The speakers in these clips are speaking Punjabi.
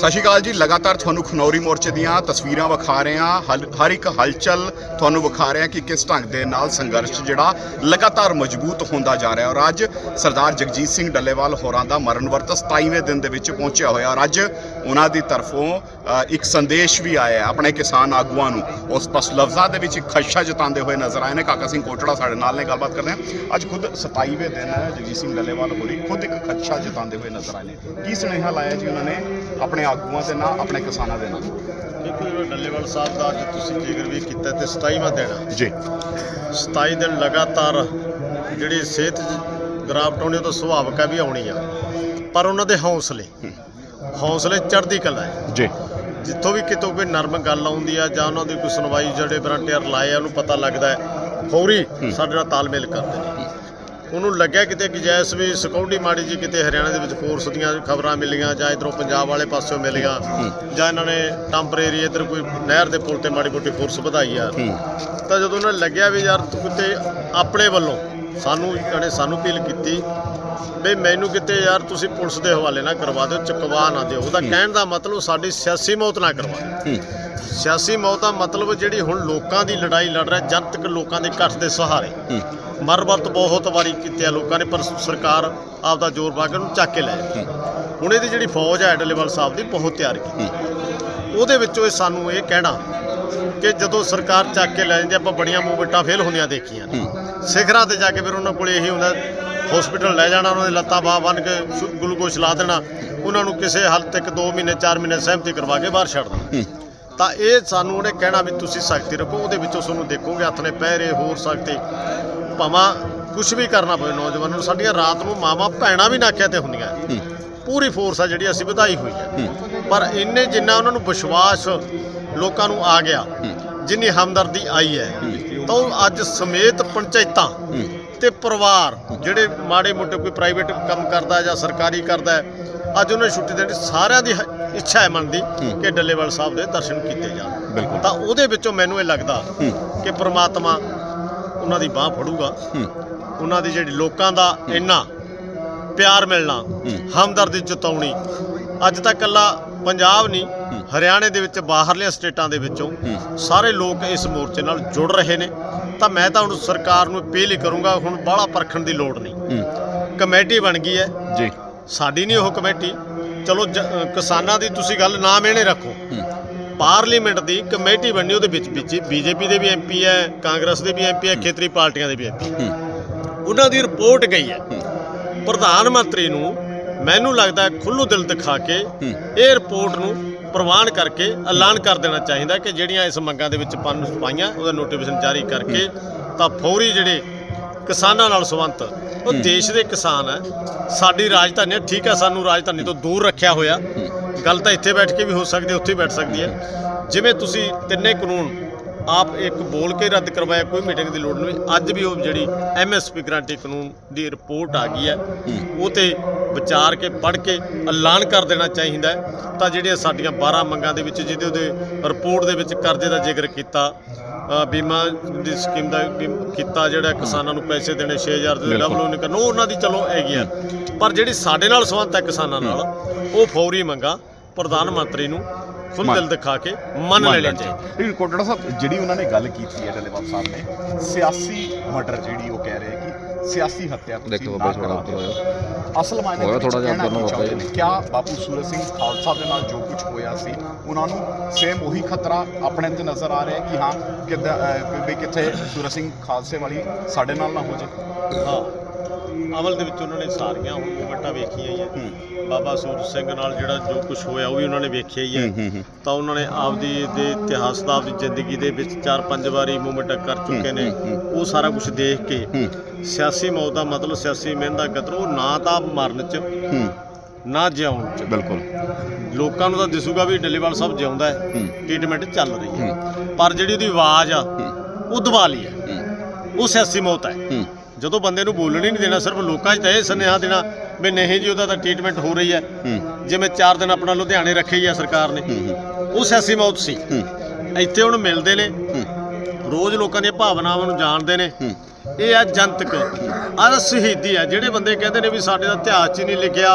ਸਤਿ ਸ਼੍ਰੀ ਅਕਾਲ ਜੀ। ਲਗਾਤਾਰ ਤੁਹਾਨੂੰ ਖਨੌਰੀ ਮੋਰਚੇ ਦੀਆਂ ਤਸਵੀਰਾਂ ਵਿਖਾ ਰਹੇ ਹਾਂ। ਹਲ- ਹਰ ਇੱਕ ਹਲਚਲ ਤੁਹਾਨੂੰ ਵਿਖਾ ਰਹੇ ਹਾਂ ਕਿ ਕਿਸ ਢੰਗ ਦੇ ਨਾਲ ਸੰਘਰਸ਼ ਜਿਹੜਾ ਲਗਾਤਾਰ ਮਜ਼ਬੂਤ ਹੁੰਦਾ ਜਾ ਰਿਹਾ ਔਰ ਅੱਜ ਸਰਦਾਰ ਜਗਜੀਤ ਸਿੰਘ ਡੱਲੇਵਾਲ ਹੋਰਾਂ ਦਾ ਮਰਨ ਵਰਤ 27ਵੇਂ ਦਿਨ ਦੇ ਵਿੱਚ ਪਹੁੰਚਿਆ ਹੋਇਆ। ਔਰ ਅੱਜ ਉਹਨਾਂ ਦੀ ਤਰਫੋਂ ਇੱਕ ਸੰਦੇਸ਼ ਵੀ ਆਇਆ ਆਪਣੇ ਕਿਸਾਨ ਆਗੂਆਂ ਨੂੰ। ਉਸ ਪਸ ਲਫ਼ਜ਼ਾਂ ਦੇ ਵਿੱਚ ਇੱਕ ਖਦਸ਼ਾ ਜਤਾਉਂਦੇ ਹੋਏ ਨਜ਼ਰ ਆਏ ਨੇ। ਕਾਕਾ ਸਿੰਘ ਕੋਟੜਾ ਸਾਡੇ ਨਾਲ ਨੇ, ਗੱਲਬਾਤ ਕਰਦੇ ਹਾਂ। ਅੱਜ ਖੁਦ 27ਵੇਂ ਦਿਨ ਜਗਜੀਤ ਸਿੰਘ ਡੱਲੇਵਾਲ ਹੋਰੀ ਖੁਦ ਇੱਕ ਖਦਸ਼ਾ ਜਤਾਉਂਦੇ ਹੋਏ ਨਜ਼ਰ ਆਏ ਨੇ। ਕੀ ਸੁਨੇਹਾ ਲਾਇਆ ਜੀ ਉਹਨਾਂ ਨੇ? ਆਪਣੇ ਆਗੂਆਂ ਦੇ ਨਾਲ ਆਪਣੇ ਕਿਸਾਨਾਂ ਦੇ ਨਾਲ। ਦੇਖੋ ਡੱਲੇਵਾਲ ਸਾਹਿਬ ਦਾ ਅੱਜ ਤੁਸੀਂ ਜ਼ਿਕਰ ਵੀ ਕੀਤਾ ਤੇ 27ਵਾਂ ਦਿਨ। ਜੀ। 27 ਦਿਨ ਲਗਾਤਾਰ ਜਿਹੜੀ ਸਿਹਤ 'ਚ ਗਿਰਾਵਟ ਆਉਣੀ ਉਹ ਤਾਂ ਸੁਭਾਵਿਕ ਹੈ ਵੀ ਆਉਣੀ ਆ। ਪਰ ਉਹਨਾਂ ਦੇ ਹੌਸਲੇ ਹੌਸਲੇ ਚੜ੍ਹਦੀ ਕਲਾ ਹੈ। ਜੀ। ਜਿੱਥੋਂ ਵੀ ਕਿਤੋਂ ਕੋਈ ਨਰਮ ਗੱਲ ਆਉਂਦੀ ਆ ਜਾਂ ਉਹਨਾਂ ਦੀ ਕੋਈ ਸੁਣਵਾਈ ਜਿਹੜੇ ਵਰੰਟੀਅਰ ਲਾਏ ਆ ਉਹਨੂੰ ਪਤਾ ਲੱਗਦਾ ਹੈ। ਫੌਰੀ ਸਾਡੇ ਨਾਲ ਤਾਲਮੇਲ ਕਰਦੇ ਨੇ। ਉਹਨੂੰ ਲੱਗਿਆ ਕਿਤੇ ਕਿ ਜੈਸ ਵੀ ਸਿਕਿਉਰਿਟੀ ਮਾੜੀ ਜੀ ਕਿਤੇ ਹਰਿਆਣਾ ਦੇ ਵਿੱਚ ਫੋਰਸ ਦੀਆਂ ਖਬਰਾਂ ਮਿਲੀਆਂ ਜਾਂ ਇਧਰੋਂ ਪੰਜਾਬ ਵਾਲੇ ਪਾਸਿਓਂ ਮਿਲੀਆਂ ਜਾਂ ਇਹਨਾਂ ਨੇ ਟੈਂਪਰੇਰੀ ਇਧਰ ਕੋਈ ਨਹਿਰ ਦੇ ਪੁਲ ਤੇ ਮਾੜੀ ਮੋਟੀ ਫੋਰਸ ਵਧਾਈ ਆ। ਤਾਂ ਜਦੋਂ ਉਹਨਾਂ ਨੂੰ ਲੱਗਿਆ ਵੀ ਯਾਰ ਕਿਤੇ ਆਪਣੇ ਵੱਲੋਂ ਸਾਨੂੰ ਜਿਹੜੇ ਸਾਨੂੰ ਅਪੀਲ ਕੀਤੀ ਵੀ ਮੈਨੂੰ ਕਿਤੇ ਯਾਰ ਤੁਸੀਂ ਪੁਲਿਸ ਦੇ ਹਵਾਲੇ ਨਾ ਕਰਵਾ ਦਿਓ ਚੁਕਵਾ ਨਾ ਦਿਓ। ਉਹਦਾ ਕਹਿਣ ਦਾ ਮਤਲਬ ਸਾਡੀ ਸਿਆਸੀ ਮੌਤ ਨਾ ਕਰਵਾ ਦਿਓ। ਸਿਆਸੀ ਮੌਤ ਦਾ ਮਤਲਬ ਜਿਹੜੀ ਹੁਣ ਲੋਕਾਂ ਦੀ ਲੜਾਈ ਲੜ ਰਿਹਾ ਜਨਤਕ ਲੋਕਾਂ ਦੇ ਇਕੱਠ ਦੇ ਸਹਾਰੇ। ਮਰਵਰਤ ਬਹੁਤ ਵਾਰੀ ਕੀਤੇ ਲੋਕਾਂ ਨੇ ਪਰ ਸਰਕਾਰ ਆਪਦਾ ਜ਼ੋਰ ਪਾ ਕੇ ਉਹਨੂੰ ਚੱਕ ਕੇ ਲੈ ਜਾਂਦੀ ਹੁਣ ਇਹਦੀ ਜਿਹੜੀ ਫੌਜ ਹੈ ਡੱਲੇਵਾਲ ਸਾਹਿਬ ਦੀ ਬਹੁਤ ਤਿਆਰ ਕੀਤੀ। ਉਹਦੇ ਵਿੱਚੋਂ ਇਹ ਸਾਨੂੰ ਇਹ ਕਹਿਣਾ ਕਿ ਜਦੋਂ ਸਰਕਾਰ ਚੱਕ ਕੇ ਲੈ ਜਾਂਦੀ ਆਪਾਂ ਬੜੀਆਂ ਮੂਵਮੈਂਟਾਂ ਫੇਲ ਹੁੰਦੀਆਂ ਦੇਖੀਆਂ ਸਿਖਰਾਂ ਤੇ ਜਾ ਕੇ ਫਿਰ ਉਹਨਾਂ ਕੋਲ ਇਹੀ ਹੁੰਦਾ ਹਸਪੀਟਲ ਲੈ ਜਾਣਾ ਉਹਨਾਂ ਦੇ ਲੱਤਾਂ ਬਾਹ ਬੰਨ ਕੇ ਗਲੂਕੋਜ਼ ਲਾ ਦੇਣਾ ਉਹਨਾਂ ਨੂੰ ਕਿਸੇ ਹਾਲਤ ਤੱਕ 2 ਮਹੀਨੇ 4 ਮਹੀਨੇ ਸਹਿਮਤੀ ਕਰਵਾ ਕੇ ਬਾਹਰ ਛੱਡ ਦੇਣਾ। ਤਾਂ ਇਹ ਸਾਨੂੰ ਉਹਨੇ ਕਹਿਣਾ ਵੀ ਤੁਸੀਂ ਸਖਤੀ ਰੱਖੋ ਉਹਦੇ ਵਿੱਚੋਂ ਤੁਹਾਨੂੰ ਦੇਖੋਗੇ ਹੱਥ ਨੇ ਪਹਿਰੇ ਹੋਰ ਸਖਤੀ। ਭਾਵਾਂ ਕੁਝ ਵੀ ਕਰਨਾ ਪਵੇ ਨੌਜਵਾਨਾਂ ਨੂੰ ਸਾਡੀਆਂ ਰਾਤ ਨੂੰ ਮਾਵਾਂ ਭੈਣਾਂ ਵੀ ਨਾਕਿਆਂ ਤੇ ਹੁੰਦੀਆਂ। ਪੂਰੀ ਫੋਰਸ ਆ ਜਿਹੜੀ ਅਸੀਂ ਵਧਾਈ ਹੋਈ ਹੈ। ਪਰ ਇੰਨੇ ਜਿੰਨਾ ਉਹਨਾਂ ਨੂੰ ਵਿਸ਼ਵਾਸ ਲੋਕਾਂ ਨੂੰ ਆ ਗਿਆ ਜਿੰਨੀ ਹਮਦਰਦੀ ਆਈ ਹੈ ਤਾਂ ਅੱਜ ਸਮੇਤ ਪੰਚਾਇਤਾਂ ਤੇ ਪਰਿਵਾਰ ਜਿਹੜੇ ਮਾੜੇ ਮੋਟੇ ਕੋਈ ਪ੍ਰਾਈਵੇਟ ਕੰਮ ਕਰਦਾ ਜਾਂ ਸਰਕਾਰੀ ਕਰਦਾ ਅੱਜ ਉਹਨਾਂ ਛੁੱਟੀ ਦੇਣੀ ਸਾਰਿਆਂ ਦੀ ਇੱਛਾ ਹੈ ਮਨ ਦੀ ਕਿ ਡੱਲੇਵਾਲ ਸਾਹਿਬ ਦੇ ਦਰਸ਼ਨ ਕੀਤੇ ਜਾਣ। ਬਿਲਕੁਲ। ਤਾਂ ਉਹਦੇ ਵਿੱਚੋਂ ਮੈਨੂੰ ਇਹ ਲੱਗਦਾ ਕਿ ਪ੍ਰਮਾਤਮਾ ਉਹਨਾਂ ਦੀ ਬਾਹ ਫੜੂਗਾ। ਉਹਨਾਂ ਦੀ ਜਿਹੜੀ ਲੋਕਾਂ ਦਾ ਇੰਨਾ ਪਿਆਰ ਮਿਲਣਾ ਹਮਦਰਦੀ ਜਤਾਉਣੀ ਅੱਜ ਤੱਕ ਕੱਲਾ ਪੰਜਾਬ ਨਹੀਂ ਹਰਿਆਣੇ ਦੇ ਵਿੱਚ ਬਾਹਰਲੀਆਂ ਸਟੇਟਾਂ ਦੇ ਵਿੱਚੋਂ ਸਾਰੇ ਲੋਕ ਇਸ ਮੋਰਚੇ ਨਾਲ ਜੁੜ ਰਹੇ ਨੇ। ਤਾਂ ਮੈਂ ਤਾਂ ਹੁਣ ਸਰਕਾਰ ਨੂੰ ਅਪੀਲ ਹੀ ਕਰੂੰਗਾ ਹੁਣ ਬਾਹਲਾ ਪਰਖਣ ਦੀ ਲੋੜ ਨਹੀਂ। ਕਮੇਟੀ ਬਣ ਗਈ ਹੈ। ਜੀ। ਸਾਡੀ ਨਹੀਂ ਉਹ ਕਮੇਟੀ। ਚਲੋ ਕਿਸਾਨਾਂ ਦੀ ਤੁਸੀਂ ਗੱਲ ਨਾ ਮੇਣੇ ਰੱਖੋ। ਪਾਰਲੀਮੈਂਟ ਦੀ ਕਮੇਟੀ ਬਣਨੀ ਉਹਦੇ ਵਿੱਚ ਵਿੱਚ ਬੀਜੇਪੀ ਦੇ ਵੀ ਐਮਪੀ ਹੈ ਕਾਂਗਰਸ ਦੇ ਵੀ ਐਮਪੀ ਹੈ ਖੇਤਰੀ ਪਾਰਟੀਆਂ ਦੇ ਵੀ ਐਮਪੀ ਉਹਨਾਂ ਦੀ ਰਿਪੋਰਟ ਗਈ ਹੈ। ਪ੍ਰਧਾਨ ਮੰਤਰੀ ਨੂੰ ਮੈਨੂੰ ਲੱਗਦਾ ਹੈ ਖੁੱਲ੍ਹੂ ਦਿਲ ਦਿਖਾ ਕੇ ਇਹ ਰਿਪੋਰਟ ਨੂੰ ਪ੍ਰਵਾਨ ਕਰਕੇ ਐਲਾਨ ਕਰ ਦੇਣਾ ਚਾਹੀਦਾ ਕਿ ਜਿਹੜੀਆਂ ਇਸ ਮੰਗਾਂ ਦੇ ਵਿੱਚ ਪੰਨ ਪਾਈਆਂ ਉਹਦਾ ਨੋਟੀਫਿਕੇਸ਼ਨ ਜਾਰੀ ਕਰਕੇ ਤਾਂ ਫੌਰੀ ਜਿਹੜੇ ਕਿਸਾਨਾਂ ਨਾਲ ਸੰਬੰਧ ਉਹ ਦੇਸ਼ ਦੇ ਕਿਸਾਨ ਹੈ ਸਾਡੀ ਰਾਜਧਾਨੀ ਠੀਕ ਹੈ ਸਾਨੂੰ ਰਾਜਧਾਨੀ ਤੋਂ ਦੂਰ ਰੱਖਿਆ ਹੋਇਆ। ਗੱਲ ਤਾਂ ਇੱਥੇ ਬੈਠ ਕੇ ਵੀ ਹੋ ਸਕਦੀ ਹੈ ਉੱਥੇ ਬੈਠ ਸਕਦੀ ਹੈ। ਜਿਵੇਂ ਤੁਸੀਂ ਤਿੰਨੇ ਕਾਨੂੰਨ ਆਪ ਇੱਕ ਬੋਲ ਕੇ ਰੱਦ ਕਰਵਾਇਆ ਕੋਈ ਮੀਟਿੰਗ ਦੀ ਲੋੜ ਨਹੀਂ। ਅੱਜ ਵੀ ਉਹ ਜਿਹੜੀ ਐਮਐਸਪੀ ਗਰੰਟੀ ਕਾਨੂੰਨ ਦੀ ਰਿਪੋਰਟ ਆ ਗਈ ਹੈ ਉਹ ਤੇ ਵਿਚਾਰ ਕੇ ਪੜ੍ਹ ਕੇ ਐਲਾਨ ਕਰ ਦੇਣਾ ਚਾਹੀਦਾ ਹੈ। ਤਾਂ ਜਿਹੜੀਆਂ ਸਾਡੀਆਂ 12 ਮੰਗਾਂ ਦੇ ਵਿੱਚ ਜਿਹਦੇ ਉਹਦੇ ਰਿਪੋਰਟ ਦੇ ਵਿੱਚ ਕਰਜ਼ੇ ਦਾ ਜ਼ਿਕਰ ਕੀਤਾ ਬੀਮਾ ਦੀ ਸਕੀਮ ਦਾ ਕੀਤਾ ਜਿਹੜਾ ਕਿਸਾਨਾਂ ਨੂੰ ਪੈਸੇ ਦੇਣੇ 6000 ਦੇ ਡਬਲ ਉਹਨੇ ਕਰਨਾ ਉਹ ਉਹਨਾਂ ਦੀ ਚਲੋ ਹੈਗੀ ਆ। ਪਰ ਜਿਹੜੀ ਸਾਡੇ ਨਾਲ ਸੰਬੰਧ ਹੈ ਕਿਸਾਨਾਂ ਨਾਲ ਉਹ ਫੌਰੀ ਮੰਗਾਂ ਪ੍ਰਧਾਨ ਮੰਤਰੀ ਨੂੰ ਖੁੱਲ੍ਹ ਦਿਲ ਦਿਖਾ ਕੇ ਮੰਨ ਲੈਣੀ ਚਾਹੀਦੀ ਲੇਕਿਨ ਕੋਟੜਾ ਸਾਹਿਬ ਜਿਹੜੀ ਉਹਨਾਂ ਨੇ ਗੱਲ ਕੀਤੀ ਹੈ ਡੱਲੇਵਾਲ ਸਾਹਿਬ ਨੇ ਸਿਆਸੀ ਮਰਡਰ ਜਿਹੜੀ ਉਹ ਕਹਿ ਰਹੇ ਕਿ ਸਿਆਸੀ ਹੱਤਿਆ ਤੁਸੀਂ ਦੇਖੋ ਬਾਬਾ ਜੀ ਨਾ ਕਰਾਓ। ਅਸਲ ਮਾਇਨੇ ਵਿੱਚ ਥੋੜ੍ਹਾ ਜਿਹਾ ਕਹਿਣਾ ਉੱਪਰ ਨੂੰ ਕੀ ਚਾਹੁੰਦੇ। ਨੇ? ਕਿਆ ਬਾਪੂ ਸੂਰਜ ਸਿੰਘ ਖਾਲਸਾ ਦੇ ਨਾਲ ਜੋ ਕੁਝ ਹੋਇਆ ਸੀ ਉਹਨਾਂ ਨੂੰ ਸੇਮ ਉਹੀ ਖਤਰਾ ਆਪਣੇ ਤੇ ਨਜ਼ਰ ਆ ਰਿਹਾ ਕਿ ਹਾਂ ਕਿੱਦਾਂ ਵੀ ਕਿੱਥੇ ਸੂਰਜ ਸਿੰਘ ਖਾਲਸੇ ਵਾਲੀ ਸਾਡੇ ਨਾਲ ਨਾ ਹੋ ਜੇ ਹਾਂ ਅਮਲ ਦੇ ਵਿੱਚ ਉਹਨਾਂ ਨੇ ਸਾਰੀਆਂ ਹੁਣ ਮੂਵਮੈਂਟਾਂ ਵੇਖੀਆਂ ਹੀ ਹੈ। ਬਾਬਾ ਸੂਰਜ ਸਿੰਘ ਨਾਲ ਜਿਹੜਾ ਜੋ ਕੁਝ ਹੋਇਆ ਉਹ ਵੀ ਉਹਨਾਂ ਨੇ ਵੇਖਿਆ ਹੀ ਹੈ ਤਾਂ ਉਹਨਾਂ ਨੇ ਆਪਦੀ ਦੇ ਇਤਿਹਾਸ ਦਾ ਆਪਦੀ ਜ਼ਿੰਦਗੀ ਦੇ ਵਿੱਚ ਚਾਰ ਪੰਜ ਵਾਰੀ ਮੂਵਮੈਂਟਾਂ ਕਰ ਚੁੱਕੇ ਨੇ। ਉਹ ਸਾਰਾ ਕੁਝ ਦੇਖ ਕੇ ਸਿਆਸੀ ਮੌਤ ਦਾ ਮਤਲਬ ਸਿਆਸੀ ਮਿਹਨਤ ਦਾ ਕਤਲ ਉਹ ਨਾ ਤਾਂ ਮਰਨ ਚ ਨਾ ਜਿਉਣ ਚ। ਬਿਲਕੁਲ। ਲੋਕਾਂ ਨੂੰ ਤਾਂ ਦਿਸੂਗਾ ਵੀ ਡੱਲੇਵਾਲ ਸਾਹਿਬ ਜਿਉਂਦਾ ਹੈ। ਟ੍ਰੀਟਮੈਂਟ ਚੱਲ ਰਹੀ ਹੈ। ਪਰ ਜਿਹੜੀ ਉਹਦੀ ਆਵਾਜ਼ ਆ ਉਹ ਦਬਾ ਲਈ ਹੈ। ਉਹ ਸਿਆਸੀ ਮੌਤ ਹੈ। ਜਦੋਂ ਬੰਦੇ ਨੂੰ ਬੋਲਣ ਹੀ ਨਹੀਂ ਦੇਣਾ ਸਿਰਫ ਲੋਕਾਂ 'ਚ ਤਾਂ ਇਹ ਸੁਨੇਹਾ ਦੇਣਾ ਵੀ ਨਹੀਂ ਜੀ ਉਹਦਾ ਤਾਂ ਟ੍ਰੀਟਮੈਂਟ ਹੋ ਰਹੀ ਹੈ। ਜਿਵੇਂ 4 ਦਿਨ ਆਪਣਾ ਲੁਧਿਆਣੇ ਰੱਖੇ ਹੀ ਆ ਸਰਕਾਰ ਨੇ। ਉਹ ਸਿਆਸੀ ਮੌਤ ਸੀ। ਇੱਥੇ ਹੁਣ ਮਿਲਦੇ ਨੇ। ਰੋਜ਼ ਲੋਕਾਂ ਦੀਆਂ ਭਾਵਨਾਵਾਂ ਨੂੰ ਜਾਣਦੇ ਨੇ। ਇਹ ਆ ਜਨਤਕ। ਆ ਸ਼ਹੀਦੀ ਆ। ਜਿਹੜੇ ਬੰਦੇ ਕਹਿੰਦੇ ਨੇ ਵੀ ਸਾਡੇ ਦਾ ਇਤਿਹਾਸ 'ਚ ਨਹੀਂ ਲਿਖਿਆ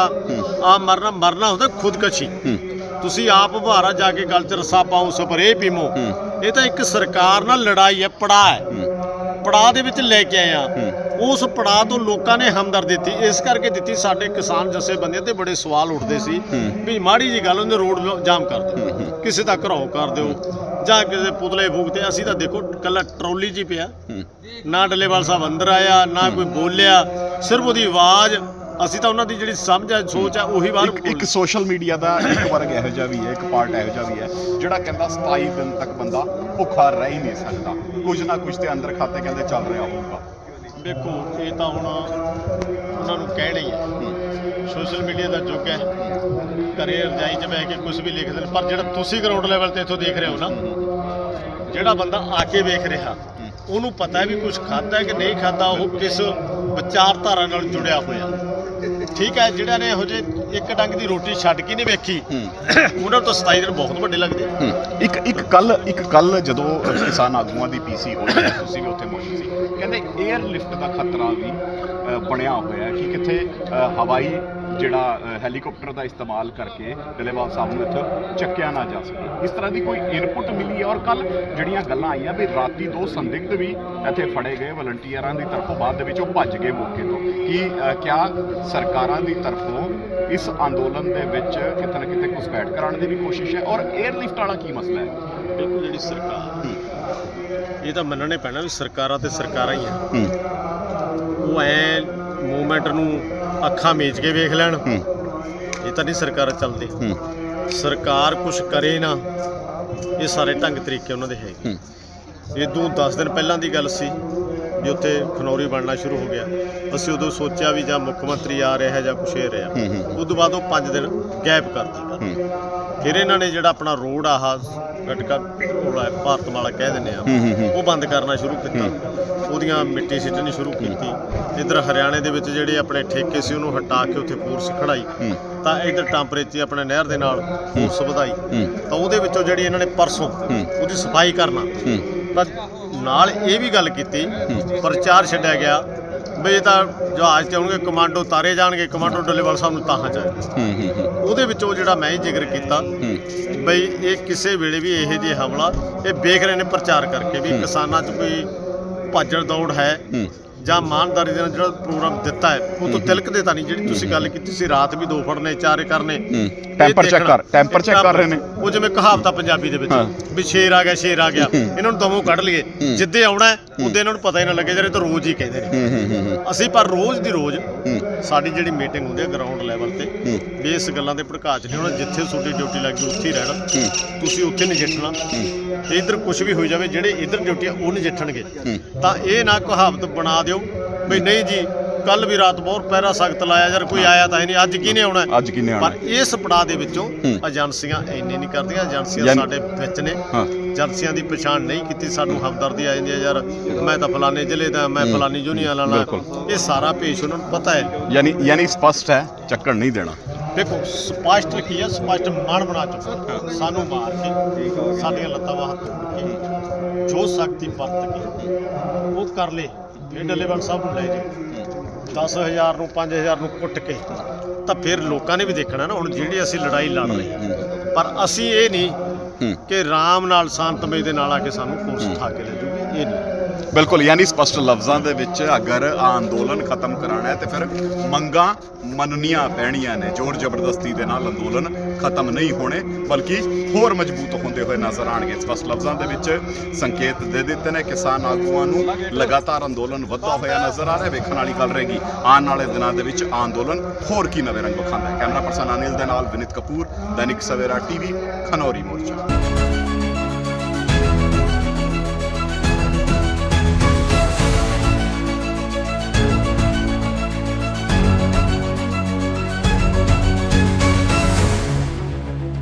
ਆ ਮਰਨਾ ਮਰਨਾ ਹੁੰਦਾ ਖੁਦਕਸ਼ੀ। ਤੁਸੀਂ ਆਪ ਭਾਰਾ ਜਾ ਕੇ ਗਲ ਚ ਰਸਾ ਪਾਓ ਸਪਰੇ ਪੀਮੋ। ਇਹ ਤਾਂ ਇੱਕ ਸਰਕਾਰ ਨਾਲ ਲੜਾਈ ਹੈ ਪੜਾ ਹੈ। ਪੜਾਅ ਦੇ ਵਿੱਚ ਲੈ ਕੇ ਆਏ ਆ। ਹੂੰ। ਉਸ ਪੜਾਅ ਤੋਂ ਲੋਕਾਂ ਨੇ ਹਮਦਰਦੀ ਦਿੱਤੀ। ਇਸ ਕਰਕੇ ਦਿੱਤੀ ਸਾਡੇ ਕਿਸਾਨ ਜਥੇਬੰਦੀਆਂ ਤੇ ਬੜੇ ਸਵਾਲ ਉੱਠਦੇ ਸੀ। ਵੀ ਮਾੜੀ ਜੀ ਗੱਲ ਉਹਨੇ ਰੋਡ ਜਾਮ ਕਰ ਦਿਓ। ਕਿਸੇ ਦਾ ਘਰਾਓ ਕਰ ਦਿਓ ਜਾਂ ਕਿਸੇ ਪੁਤਲੇ ਫੂਕਤੇ। ਅਸੀਂ ਤਾਂ ਦੇਖੋ ਕੱਲਾ ਟਰੋਲੀ 'ਚ ਹੀ ਪਿਆ। ਨਾ ਡੱਲੇਵਾਲ ਸਾਹਿਬ ਅੰਦਰ ਆਇਆ ਨਾ ਕੋਈ ਬੋਲਿਆ। ਸਿਰਫ ਉਹਦੀ ਆਵਾਜ਼ ਅਸੀਂ ਤਾਂ ਉਹਨਾਂ ਦੀ ਜਿਹੜੀ ਸਮਝ ਹੈ ਸੋਚ ਹੈ ਉਹੀ ਬਾਹਰ ਇੱਕ ਇੱਕ ਸੋਸ਼ਲ ਮੀਡੀਆ ਦਾ ਇੱਕ ਵਰਗ ਇਹੋ ਜਿਹਾ ਵੀ ਹੈ ਇੱਕ ਪਾਰਟ ਇਹੋ ਜਿਹਾ ਵੀ ਹੈ ਜਿਹੜਾ ਕਹਿੰਦਾ 27 ਦਿਨ ਤੱਕ ਬੰਦਾ ਭੁੱਖਾ ਰਹਿ ਹੀ ਨਹੀਂ ਸਕਦਾ। ਕੁਝ ਨਾ ਕੁਝ ਤੇ ਅੰਦਰ ਖਾਤੇ ਕਹਿੰਦੇ ਚੱਲ ਰਿਹਾ ਹੋਊਗਾ। ਦੇਖੋ ਇਹ ਤਾਂ ਹੁਣ ਉਹਨਾਂ ਨੂੰ ਕਹਿਣਾ ਹੀ ਹੈ। ਸੋਸ਼ਲ ਮੀਡੀਆ ਦਾ ਯੁੱਗ ਹੈ। ਘਰੇ ਰਜਾਈ 'ਚ ਬਹਿ ਕੇ ਕੁਝ ਵੀ ਲਿਖ ਦੇਣ। ਪਰ ਜਿਹੜਾ ਤੁਸੀਂ ਗਰਾਊਂਡ ਲੈਵਲ ਤੇ ਇੱਥੋਂ ਦੇਖ ਰਹੇ ਹੋ ਨਾ, ਜਿਹੜਾ ਬੰਦਾ ਆ ਕੇ ਵੇਖ ਰਿਹਾ, ਉਹਨੂੰ ਪਤਾ ਵੀ ਕੁਝ ਖਾਦਾ ਕਿ ਨਹੀਂ ਖਾਦਾ ਉਹ ਕਿਸ ਵਿਚਾਰਧਾਰਾ ਨਾਲ ਜੁੜਿਆ ਹੋਇਆ। ਠੀਕ ਹੈ ਜਿਹੜਾ ਨੇ ਇਹੋ ਜਿਹੇ ਇੱਕ ਡੰਗ ਦੀ ਰੋਟੀ ਛੱਡ ਕੇ ਨਹੀਂ ਵੇਖੀ ਉਹਨਾਂ ਨੂੰ ਤਾਂ 27 ਦਿਨ ਬਹੁਤ ਵੱਡੇ ਲੱਗਦੇ। ਇੱਕ ਇੱਕ ਕੱਲ ਇੱਕ ਕੱਲ ਜਦੋਂ ਕਿਸਾਨ ਆਗੂਆਂ ਦੀ ਪੀਸੀ ਹੋਈ ਤੁਸੀਂ ਵੀ ਉੱਥੇ ਮੌਜੂਦ ਸੀ। ਕਹਿੰਦੇ 에ਅਰ ਲਿਫਟ ਦਾ ਖਤਰਾ ਵੀ ਬਣਿਆ ਹੋਇਆ ਕਿ ਕਿੱਥੇ ਹਵਾਈ ਜਿਹੜਾ ਹੈਲੀਕਾਪਟਰ ਦਾ ਇਸਤੇਮਾਲ ਕਰਕੇ ਡੱਲੇਵਾਲ ਸਾਹਿਬ ਨੂੰ ਇੱਥੇ ਚੱਕਿਆ ਨਾ ਜਾ ਸਕੇ। ਇਸ ਤਰ੍ਹਾਂ ਦੀ ਕੋਈ ਇਨਪੁਟ ਮਿਲੀ ਹੈ? ਔਰ ਕੱਲ ਜਿਹੜੀਆਂ ਗੱਲਾਂ ਆਈਆਂ ਵੀ ਰਾਤੀ ਦੋ ਸੰਦਿਗਧ ਵੀ ਇੱਥੇ ਫੜੇ ਗਏ ਵਲੰਟੀਅਰਾਂ ਦੀ ਤਰਫੋਂ ਬਾਅਦ ਦੇ ਵਿੱਚ ਉਹ ਭੱਜ ਗਏ ਮੌਕੇ ਤੋਂ। ਕਿ ਕਿਆ ਸਰਕਾਰਾਂ ਦੀ ਤਰਫੋਂ ਇਸ ਅੰਦੋਲਨ ਦੇ ਵਿੱਚ ਕਿਤੇ ਨਾ ਕਿਤੇ ਘੁਸਪੈਠ ਕਰਾਉਣ ਦੀ ਵੀ ਕੋਸ਼ਿਸ਼ ਹੈ? ਔਰ 에ਅਰ ਲਿਫਟ ਵਾਲਾ ਕੀ ਮਸਲਾ ਹੈ? ਬਿਲਕੁਲ ਜਿਹੜੀ ਸਰਕਾਰ ਇਹ ਤਾਂ ਮੰਨਣੇ ਪੈਣਾ ਵੀ ਸਰਕਾਰਾਂ ਤੇ ਸਰਕਾਰਾਂ ਹੀ ਆ। ਹੂੰ। ਉਹ ਐ ਮੂਵਮੈਂਟ ਨੂੰ ਅੱਖਾਂ ਮੀਚ ਕੇ ਵੇਖ ਲੈਣ। ਹੂੰ। ਇਹ ਤਾਂ ਨਹੀਂ ਸਰਕਾਰਾਂ ਚੱਲਦੀ। ਹੂੰ। ਸਰਕਾਰ ਕੁਝ ਕਰੇ ਨਾ ਇਹ ਸਾਰੇ ਢੰਗ ਤਰੀਕੇ ਉਹਨਾਂ ਦੇ ਹੈਗੇ। ਹੂੰ। ਇਦੋਂ 10 ਦਿਨ ਪਹਿਲਾਂ ਦੀ ਗੱਲ ਸੀ ਵੀ ਉੱਥੇ ਖਨੌਰੀ ਬਣਨਾ ਸ਼ੁਰੂ ਹੋ ਗਿਆ। ਅਸੀਂ ਉਦੋਂ ਸੋਚਿਆ ਵੀ ਜਾਂ ਮੁੱਖ ਮੰਤਰੀ ਆ ਰਿਹਾ ਜਾਂ ਕੁਛ ਇਹ ਰਿਹਾ। ਹੂੰ, ਹੂੰ। ਉਦੋਂ ਬਾਅਦ ਉਹ 5 ਦਿਨ ਗੈਪ ਕਰ ਦਿੱਤਾ ਹੂੰ। ਫਿਰ ਇਹਨਾਂ ਨੇ ਜਿਹੜਾ ਆਪਣਾ ਰੋਡ ਆਹ ਗਟਕਾ ਰੋਡ ਹੈ ਭਾਰਤਮਾਲਾ ਕਹਿ ਦਿੰਦੇ ਆ। ਉਹ ਬੰਦ ਕਰਨਾ ਸ਼ੁਰੂ ਕੀਤਾ। ਉਹਦੀਆਂ ਮਿੱਟੀ ਸਿੱਟਣੀ ਸ਼ੁਰੂ ਕੀਤੀ। ਇਧਰ ਹਰਿਆਣੇ ਦੇ ਵਿੱਚ ਜਿਹੜੇ ਆਪਣੇ ਠੇਕੇ ਸੀ ਉਹਨੂੰ ਹਟਾ ਕੇ ਉੱਥੇ ਫੋਰਸ ਖੜਾਈ ਤਾਂ ਇਧਰ ਟੈਂਪਰੇਚਰ ਆਪਣੇ ਨਹਿਰ ਦੇ ਨਾਲ ਫੋਰਸ ਵਧਾਈ। ਤਾਂ ਉਹਦੇ ਵਿੱਚੋਂ ਜਿਹੜੀ ਇਹਨਾਂ ਨੇ ਪਰਸੋਂ। ਉਹਦੀ ਸਫ਼ਾਈ ਕਰਨਾ। ਤਾਂ ਨਾਲ ਇਹ ਵੀ ਗੱਲ ਕੀਤੀ। ਪ੍ਰਚਾਰ ਛੱਡਿਆ ਗਿਆ। ਵੀ ਇਹ ਤਾਂ ਜਹਾਜ਼ ਤੇ ਆਉਣਗੇ ਕਮਾਂਡੋ ਤਾਰੇ ਜਾਣਗੇ ਕਮਾਂਡੋ ਡੱਲੇਵਾਲ ਸਾਹਿਬ ਨੂੰ ਤਾਹਾਂ ਚਾਹੀਦਾ। ਹੂੰ ਹੂੰ ਹੂੰ। ਉਹਦੇ ਵਿੱਚੋਂ ਜਿਹੜਾ ਮੈਂ ਹੀ ਜ਼ਿਕਰ ਕੀਤਾ ਹੂੰ। ਬਈ ਇਹ ਕਿਸੇ ਵੇਲੇ ਵੀ ਇਹੋ ਜਿਹੇ ਹਮਲਾ ਇਹ ਵੇਖ ਰਹੇ ਨੇ ਪ੍ਰਚਾਰ ਕਰਕੇ ਵੀ ਕਿਸਾਨਾਂ 'ਚ ਕੋਈ ਭਾਜੜ ਦੌੜ ਹੈ ਜਾਂ ਇਮਾਨਦਾਰੀ ਦੇ ਨਾਲ ਜਿਹੜਾ ਪ੍ਰੋਗਰਾਮ ਦਿੱਤਾ ਹੈ ਉਹ ਤੋਂ ਤਿਲਕਦੇ ਤਾਂ ਨਹੀਂ। ਜਿਹੜੀ ਤੁਸੀਂ ਗੱਲ ਕੀਤੀ ਸੀ ਰਾਤ ਵੀ ਦੋ ਫੜਨੇ ਚਾਰੇ ਕਰਨੇ ਟੈਂਪਰ ਚੈੱਕ। ਕਰ ਟੈਂਪਰ ਚੈੱਕ ਕਰ ਰਹੇ ਨੇ। ਉਹ ਜਿਵੇਂ ਕਹਾਵਤ ਆ ਪੰਜਾਬੀ ਦੇ ਵਿੱਚ। ਵੀ ਸ਼ੇਰ ਆ ਗਿਆ ਸ਼ੇਰ ਆ ਗਿਆ। ਇਹਨਾਂ ਨੂੰ ਦਮੋਂ ਕੱਢ ਲਈਏ। ਜਿੱਦੇ ਆਉਣਾ ਉਦੋਂ ਇਹਨਾਂ ਨੂੰ ਪਤਾ ਹੀ ਨਾ ਲੱਗੇ ਜਿਹੜੇ ਤਾਂ ਰੋਜ਼ ਹੀ ਕਹਿੰਦੇ ਨੇ। ਅਸੀਂ ਪਰ ਰੋਜ਼ ਦੀ ਰੋਜ਼ ਸਾਡੀ ਜਿਹੜੀ ਮੀਟਿੰਗ ਹੁੰਦੀ ਹੈ ਗਰਾਊਂਡ ਲੈਵਲ ਤੇ ਵੀ ਇਸ ਗੱਲਾਂ ਦੇ ਭੜਕਾ ਚ ਨਹੀਂ ਹੋਣਾ ਜਿੱਥੇ ਤੁਹਾਡੀ ਡਿਊਟੀ ਲੱਗੀ ਉੱਥੇ ਹੀ ਰਹਿਣਾ। ਤੁਸੀਂ ਉੱਥੇ ਨਜਿੱਠਣਾ। ਤੇ ਇਧਰ ਕੁਝ ਵੀ ਹੋਈ ਜਾਵੇ ਜਿਹੜੇ ਇਧਰ ਡਿਊਟੀ ਆ ਉਹ ਨਜਿੱਠਣਗੇ। ਤਾਂ ਇਹ ਨਾ ਕਹਾਵਤ ਬਣਾ ਦਿਓ ਵੀ ਨਹੀਂ ਜੀ ਕੱਲ ਵੀ ਰਾਤ ਬਹੁਤ ਪਹਿਰਾ ਸਖਤ ਲਾਇਆ ਯਾਰ ਕੋਈ ਆਇਆ ਤਾਂ ਹੈ ਨਹੀਂ। ਅੱਜ ਕਿਹਨੇ ਆਉਣਾ ਹੈ? ਅੱਜ ਕਿੰਨੇ ਆਣਾ ਪਰ ਇਸ ਪੜਾਅ ਦੇ ਵਿੱਚੋਂ ਹੂੰ। ਏਜੰਸੀਆਂ ਇੰਨੇ ਨਹੀਂ ਕਰਦੀਆਂ ਏਜੰਸੀਆਂ ਯਾਨੀ- ਸਾਡੇ ਵਿੱਚ ਨੇ। ਹਾਂ। ਏਜੰਸੀਆਂ ਦੀ ਪਛਾਣ ਨਹੀਂ ਕੀਤੀ ਸਾਨੂੰ ਹਮਦਰਦੀ ਆ ਜਾਂਦੀ ਹੈ ਯਾਰ ਮੈਂ ਤਾਂ ਫਲਾਣੇ ਜ਼ਿਲ੍ਹੇ ਦਾ ਮੈਂ ਹੂੰ। ਫਲਾਣੀ ਯੂਨੀਅਨ ਵਾਲਾ। ਬਿਲਕੁਲ। ਇਹ ਸਾਰਾ ਪੇਸ਼ ਉਹਨਾਂ ਨੂੰ ਪਤਾ ਹੈ। ਯਾਨੀ ਯਾਨੀ ਸਪਸ਼ਟ ਹੈ ਚੱਕਣ ਨਹੀਂ ਦੇਣਾ। ਦੇਖੋ ਸਪਸ਼ਟ ਕੀ ਹੈ? ਸਪਸ਼ਟ ਮਨ ਬਣਾ ਚੁੱਕਾ। ਸਾਨੂੰ ਮਾਰ ਕੇ ਸਾਡੀਆਂ ਲੱਤਾਂ ਬਾਹਰ ਤੋੜ ਕੇ ਜੋ ਸ਼ਕਤੀ ਵਰਤ ਕੇ ਉਹ ਕਰ ਲੇ। ਇਹ ਡੱਲੇਵਾਲ ਸਾਹਿਬ ਨੂੰ ਲੈ ਜਾਓ 10000 ਨੂੰ 5000 ਨੂੰ ਕੁੱਟ ਕੇ ਤਾਂ ਫਿਰ ਲੋਕਾਂ ਨੇ ਵੀ ਦੇਖਣਾ ਨਾ ਹੁਣ ਜਿਹੜੀ ਅਸੀਂ ਲੜਾਈ ਲੜ ਰਹੇ ਹਾਂ। ਪਰ ਅਸੀਂ ਇਹ ਨਹੀਂ ਕਿ ਰਾਮ ਨਾਲ ਸ਼ਾਂਤਮਈ ਦੇ ਨਾਲ ਆ ਕੇ ਸਾਨੂੰ ਪੁਲਿਸ ਉਠਾ ਕੇ ਲੈ ਜੂਗੀ। ਇਹ ਨਹੀਂ। ਬਿਲਕੁਲ, ਯਾਨੀ ਸਪਸ਼ਟ ਲਫ਼ਜ਼ਾਂ ਦੇ ਵਿੱਚ ਅਗਰ ਆਹ ਅੰਦੋਲਨ ਖਤਮ ਕਰਾਣਾ ਹੈ ਤੇ ਫਿਰ ਮੰਗਾਂ ਮੰਨਣੀਆਂ ਪੈਣੀਆਂ ਨੇ। ਜ਼ੋਰ ਜ਼ਬਰਦਸਤੀ ਦੇ ਨਾਲ ਅੰਦੋਲਨ ਖਤਮ ਨਹੀਂ ਹੋਣੇ, ਬਲਕਿ ਹੋਰ ਮਜ਼ਬੂਤ ਹੁੰਦੇ ਹੋਏ ਨਜ਼ਰ ਆਣਗੇ ਸਪਸ਼ਟ ਲਫ਼ਜ਼ਾਂ ਦੇ ਵਿੱਚ ਸੰਕੇਤ ਦੇ ਦਿੱਤੇ ਨੇ, ਕਿਸਾਨ ਆਗੂਆਂ ਨੂੰ ਲਗਾਤਾਰ ਅੰਦੋਲਨ ਵੱਧਦਾ ਹੋਇਆ ਨਜ਼ਰ ਆ ਰਿਹਾ। ਵੇਖਣ ਵਾਲੀ ਗੱਲ ਰਹੇਗੀ, ਆਉਣ ਵਾਲੇ ਦਿਨਾਂ ਦੇ ਵਿੱਚ ਆਹ ਅੰਦੋਲਨ ਹੋਰ ਕੀ ਨਵੇਂ ਰੰਗ ਵਿਖਾਉਂਦਾ ਹੈ। ਕੈਮਰਾ ਪਰਸਨ ਅਨਿਲ ਦੇ ਨਾਲ ਵਿਨਿਤ ਕਪੂਰ, ਦੈਨਿਕ ਸਵੇਰਾ ਟੀਵੀ, ਖਨੌਰੀ ਮੋਰਚਾ।